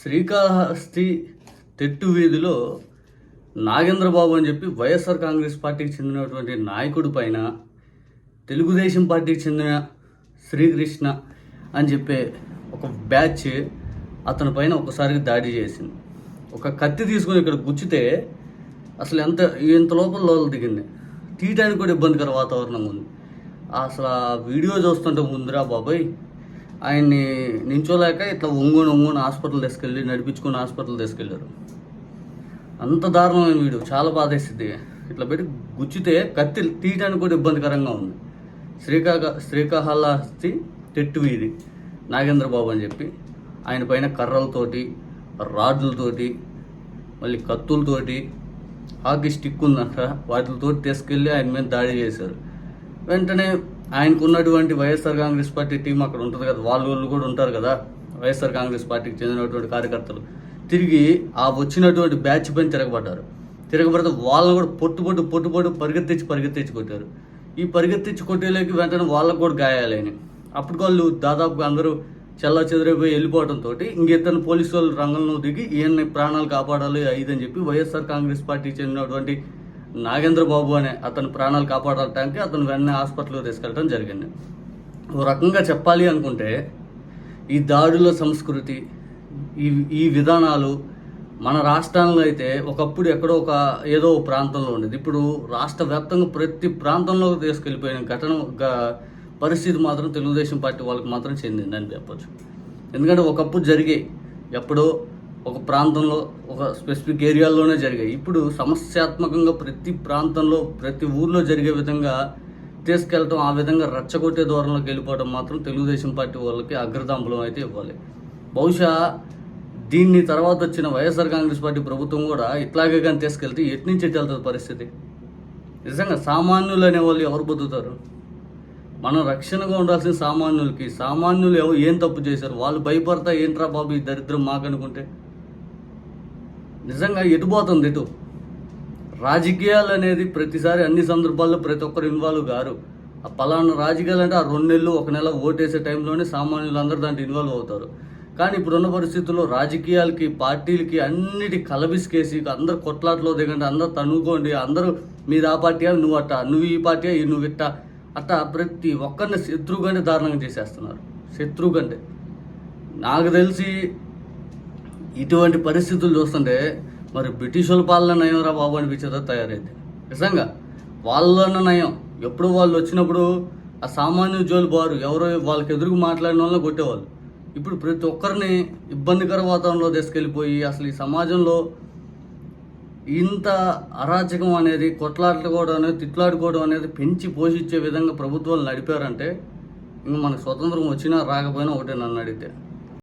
శ్రీకాళహస్తి తెట్టు వీధిలో నాగేంద్రబాబు అని చెప్పి వైఎస్ఆర్ కాంగ్రెస్ పార్టీకి చెందినటువంటి నాయకుడి పైన తెలుగుదేశం పార్టీకి చెందిన శ్రీకృష్ణ అని చెప్పే ఒక బ్యాచ్ అతని పైన ఒకసారి దాడి చేసింది. ఒక కత్తి తీసుకొని ఇక్కడ గుచ్చితే అసలు ఎంత ఇంత లోపల లోపల దిగింది. తీయటానికి కూడా ఇబ్బందికర వాతావరణం ఉంది. అసలు ఆ వీడియో చూస్తుంటే ముందురా బాబాయ్. ఆయన్ని నించోలేక ఇట్లా ఒంగోని ఒంగోని హాస్పిటల్ తీసుకెళ్ళి నడిపించుకొని హాస్పిటల్ తీసుకెళ్ళారు. అంత దారుణమైన వీడియో చాలా బాధేస్తుంది ఇట్లా పెట్టి గుచ్చితే కత్తి తీయడానికి కూడా ఇబ్బందికరంగా ఉంది. శ్రీకాళ శ్రీకాళహస్తి తెట్టు వీధి నాగేంద్ర బాబు అని చెప్పి ఆయన పైన కర్రలతోటి రాడ్లతోటి మళ్ళీ కత్తులతోటి హాకీ స్టిక్ ఉందంట వాటితో తీసుకెళ్ళి ఆయన మీద దాడి చేశారు. వెంటనే ఆయనకు ఉన్నటువంటి వైఎస్ఆర్ కాంగ్రెస్ పార్టీ టీం అక్కడ ఉంటుంది కదా వాళ్ళు వాళ్ళు కూడా ఉంటారు కదా వైఎస్ఆర్ కాంగ్రెస్ పార్టీకి చెందినటువంటి కార్యకర్తలు. తిరిగి ఆ వచ్చినటువంటి బ్యాచ్ పైన తిరగబడ్డారు. తిరగబడితే వాళ్ళని కూడా పొట్టు పొట్టు పొట్టు పొట్టు పరిగెత్తించి పరిగెత్తించి కొట్టారు. ఈ పరిగెత్తించి కొట్టేలోకి వెంటనే వాళ్ళకు కూడా గాయాలని అప్పుడు వాళ్ళు దాదాపుగా అందరూ చెల్లా చెదిరైపోయి వెళ్ళిపోవడంతో ఇంకెత్తన పోలీసు వాళ్ళు రంగంలో దిగి ఈయన్ని ప్రాణాలు కాపాడాలి అని చెప్పి వైఎస్ఆర్ కాంగ్రెస్ పార్టీకి చెందినటువంటి నాగేంద్ర బాబు అనే అతని ప్రాణాలు కాపాడటానికి అతను వెంటనే హాస్పిటల్కి తీసుకెళ్ళడం జరిగింది. ఓ రకంగా చెప్పాలి అనుకుంటే ఈ దాడుల సంస్కృతి ఈ ఈ విధానాలు మన రాష్ట్రంలో అయితే ఒకప్పుడు ఎక్కడో ఒక ఏదో ఒక ప్రాంతంలో ఉండేది. ఇప్పుడు రాష్ట్ర వ్యాప్తంగా ప్రతి ప్రాంతంలో తీసుకెళ్ళిపోయిన ఘటన పరిస్థితి మాత్రం తెలుగుదేశం పార్టీ వాళ్ళకి మాత్రం చెందింది అని చెప్పొచ్చు. ఎందుకంటే ఒకప్పుడు జరిగే ఎప్పుడో ఒక ప్రాంతంలో ఒక స్పెసిఫిక్ ఏరియాల్లోనే జరిగాయి. ఇప్పుడు సమస్యాత్మకంగా ప్రతి ప్రాంతంలో ప్రతి ఊర్లో జరిగే విధంగా తీసుకెళ్ళటం ఆ విధంగా రచ్చగొట్టే దూరంలోకి వెళ్ళిపోవడం మాత్రం తెలుగుదేశం పార్టీ వాళ్ళకి అగ్రతాంబలం అయితే ఇవ్వాలి. బహుశా దీన్ని తర్వాత వచ్చిన వైఎస్ఆర్ కాంగ్రెస్ పార్టీ ప్రభుత్వం కూడా ఇట్లాగే కానీ తీసుకెళ్తే ఎటు నుంచి వెళ్తుంది పరిస్థితి? నిజంగా సామాన్యులు అనే వాళ్ళు ఎవరు బతుకుతారు? మనం రక్షణగా ఉండాల్సిన సామాన్యులకి సామాన్యులు ఏం తప్పు చేశారు? వాళ్ళు భయపడతా ఏంట్రా బాబు ఈ దరిద్రం మాకనుకుంటే? నిజంగా ఎటుపోతుంది ఇటు? రాజకీయాలు అనేది ప్రతిసారి అన్ని సందర్భాల్లో ప్రతి ఒక్కరు ఇన్వాల్వ్ గారు ఆ పలానా రాజకీయాలు అంటే ఆ రెండు నెలలు ఒక నెల ఓటేసే టైంలోనే సామాన్యులు అందరూ దాంట్లో ఇన్వాల్వ్ అవుతారు. కానీ ఇప్పుడున్న పరిస్థితుల్లో రాజకీయాలకి పార్టీలకి అన్నిటి కలబిసికేసి అందరు కొట్లాట్లో దిగండి అందరు తనుకోండి అందరూ మీరు ఆ పార్టీయా? నువ్వు అట్ట? నువ్వు ఈ పార్టీయా? నువ్వు ఇట్ట? అట్ట ప్రతి ఒక్కరిని శత్రువు కంటే దారుణంగా చేసేస్తున్నారు. శత్రువు కంటే నాకు తెలిసి ఇటువంటి పరిస్థితులు చూస్తుంటే మరి బ్రిటిష్ వాళ్ళ పాలన నయంరా బాబు అనిపించేదో తయారైంది నిజంగా వాళ్ళన్న నయం. ఎప్పుడు వాళ్ళు వచ్చినప్పుడు ఆ సామాన్య జోలు బారు ఎవరో వాళ్ళకి ఎదురుకు మాట్లాడిన వాళ్ళని కొట్టేవాళ్ళు. ఇప్పుడు ప్రతి ఒక్కరిని ఇబ్బందికర వాతావరణంలో తీసుకెళ్ళిపోయి అసలు ఈ సమాజంలో ఇంత అరాచకం అనేది కొట్లాడుకోవడం అనేది తిట్లాడుకోవడం అనేది పెంచి పోషించే విధంగా ప్రభుత్వాలు నడిపారంటే ఇంక మనకు స్వతంత్రం వచ్చినా రాకపోయినా ఒకటే నన్ను అడిగితే.